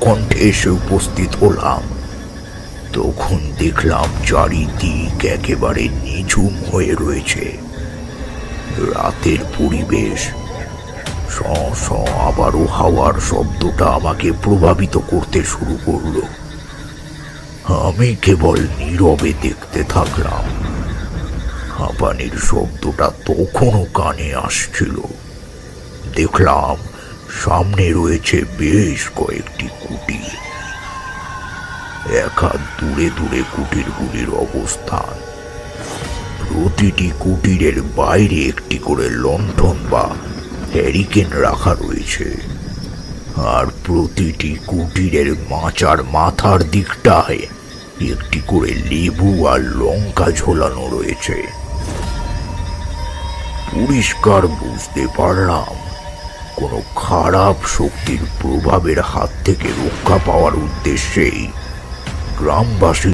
কণ্ঠে এসে উপস্থিত হলাম। তখন দেখলাম চারিদিক একেবারে নিঝুম হয়ে রয়েছে। রাতের পরিবেশ স স আবারও হাওয়ার শব্দটা আমাকে প্রভাবিত করতে শুরু করল। আমি কেবল নীরবে দেখতে থাকলাম। হাঁপানির শব্দটা তখনও কানে আসছিল। দেখলাম সামনে রয়েছে বেশ কয়েকটি কুটির এক হাত দূরে দূরে কুটিরগুলির অবস্থান। প্রতিটি কুটিরের বাইরে একটি করে লণ্ঠন বা হ্যারিকেন রাখা রয়েছে। আর প্রতিটি কুটিরের মাচার মাথার দিকটায় একটি করে লেবু আর লঙ্কা ঝোলানো রয়েছে। পরিষ্কার বুঝতে পারলাম কোনো খারাপ শক্তির প্রভাবের হাত থেকে রক্ষা পাওয়ার উদ্দেশ্যেই গ্রামবাসী